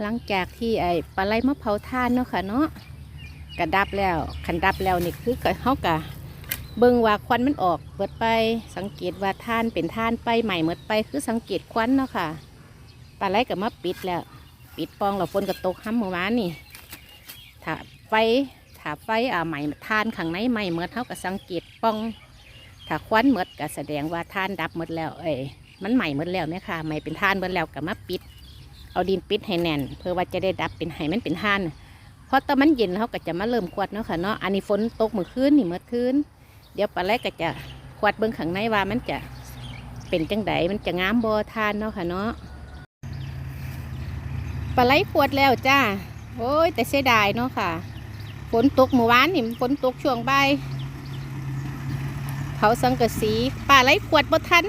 หลังจากที่ไอ้ปลาไหลมะเผาท่านเนาะค่ะเนาะกระดับแล้วขันดับแล้วนี่คือก็เฮากะเบิ่งว่าควันมันออกเบิดไปสังเกตว่าท่านเป็นท่านไปใหม่เมดไปคือสังเกตควันเนาะค่ะปลาไหลก็มาปิดแล้ว ปิดปองเราฝนก็ตกห้ำเมื่อวานนี่ถ้าไฟถ้าไฟอ่าใหม่ท่านข้างในใหม่เมดเฮาก็สังเกตปองถ้าควันเมดก็แสดงว่าท่านดับหมดแล้ว เอ้ยมันใหม่หมดแล้วเนี่ยค่ะใหม่เป็นท่านหมดแล้วก็มาปิด เอาดินปิดให้แน่น เพื่อว่าจะได้ดับเป็นให้มันเป็นท่านเพราะตอนมันเย็นเขาก็จะมาเริ่มขวดเนาะค่ะเนาะอันนี้ฝนตกเมื่อคืนนี่เมื่อคืนเดี๋ยวปลาไหลก็จะขวดเบิ้องข้างในว่ามันจะเป็นจังไดมันจะงามบ่ทานเนาะค่ะเนาะปลาไหลขวดแล้วจ้าโอ้ยแต่เสียดายเนาะค่ะฝนตกเมื่อวานนี่ฝนตกช่วงบ่ายเผาสังกะสีปลาไหลขวดบ่ทัน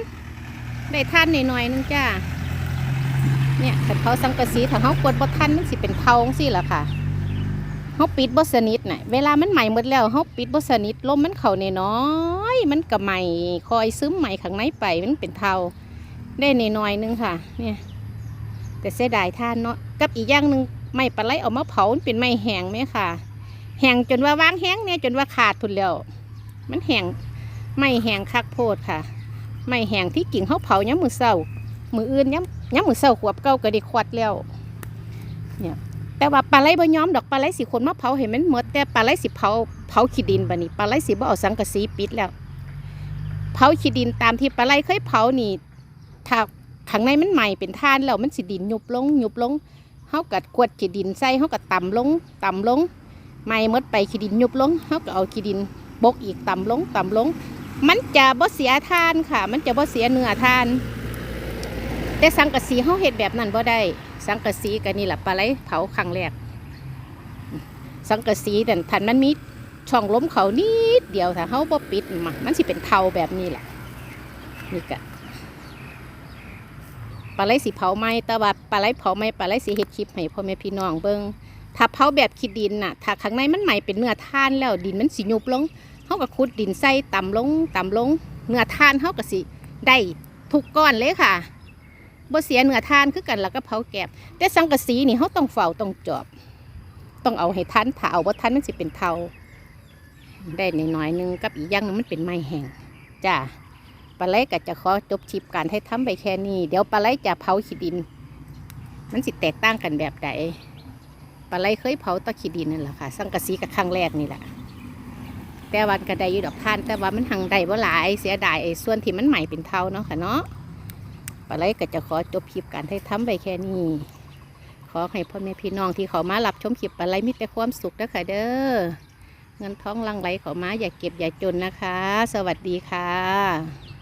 ได้ท่านหน่อยๆนึงจ้า เนี่ยถ้าเขาสังกะสีถ้าเขากดบ่ทันมันสิเป็นเทาสิล่ะค่ะเขาปิดบ่สนิทน่ะเวลามันใหม่หมดแล้วเขาปิดบ่สนิทลมมันเข้าน้อยมันก็ใหม่คอยซึมใหม่ข้างในไปมันเป็นเทาได้น้อยนึงค่ะ เนี่ย แต่เสียดายท่านเนาะกับอีกอย่างหนึ่งไม้ปลาไหลเอามาเผามันเป็นไม้แห้งไหมค่ะแห้งจนว่าวางแห้งเนี่ยจนว่าขาดทุนแล้วมันแห้งไม่แห้งคักโพดค่ะ ไม่แห้งที่กิ่งเขาเผาย้ำมือเศร้า มืออื่นย้ำย้ำมือเศร้าขวบเก่าก็ได้ขวดแล้วเนี่ยแต่ว่าปลาไหลบ่ย้อมดอกปลาไหลสิคนมาเผาเห็นมันหมดแต่ปลาไหลสิเผาเผาขี้ดินบะนี่ปลาไหลสิบ่เอาสังกะสีปิดแล้ว เผาขี้ดินตามที่ปลาไหลเคยเผานี่ถ้าข้างในมันใหม่เป็นท่านแล้วมันสิดินยุบลงยุบลงเฮากัดขวดขี้ดินใส่เฮากัดต่ำลงต่ำลงใหม่หมดไปขี้ดินยุบลงเฮาก็เอาขี้ดินบกอีกต่ำลงต่ำลง มันจะบ่เสียท่านค่ะ มันจะบ่เสียเนื้อท่าน แต่สังกะสีเขาเห็ดแบบนั้นบ่ได้ สังกะสีกันนี่แหละปลาไหลเผาครั้งแรก สังกะสีแต่ทันมันมีช่องล้มเขานิดเดียวถ้าเขาบ่ปิดมามันสิเป็นเทาแบบนี้แหละนี่กะปลาไหลสีเผาไหมแต่ว่าปลาไหลเผาไหมปลาไหลสีเห็ดคลิปให้พ่อแม่พี่น้องเบิ่งถ้าเผาแบบขี้ดินน่ะถ้าข้างในมันใหม่เป็นเนื้อท่านแล้วดินมันสิยุบลงเขาก็ขุดดินใส่ต่ำลงต่ำลง เนื้อท่านเขาก็สิได้ทุกก้อนเลยค่ะ บ่เสียเนื้อทานคือกันแล้วก็เผาแกบแต่สังกะสีนี่เขาต้องเฝ้าต้องจอบ ต้องเอาให้ทันถ้าเอาบ่ทันมันสิเป็นเทาได้น้อยหนึงกับอีกอย่างนึงมันเป็นไม้แห้งจ้าปลาไหลก็จะขอจบชิปการให้ทำไปแค่นี้ เดี๋ยวปลาไหลจะเผาขี้ดิน มันสิแตกต่างกันแบบใดปลาไหลเคยเผาตะขี้ดินนั่นแหละค่ะ สังกะสีกับครั้งแรกนี่แหละแต่วันก็ได้อยู่ดอกท่าน แต่ว่ามันหังได้บ่หลายเสียดายไอ้ส่วนที่มันใหม่เป็นเทาเนาะค่ะเนาะ อะไรก็จะขอจบคลิปการให้ทำไปแค่นี้ ขอให้พ่อแม่พี่น้องที่เขามารับชมคลิปอะไรมีแต่ความสุขนะคะเด้อเงินท้องลังไหลเขามาอย่าเก็บอย่าจนนะคะ สวัสดีค่ะ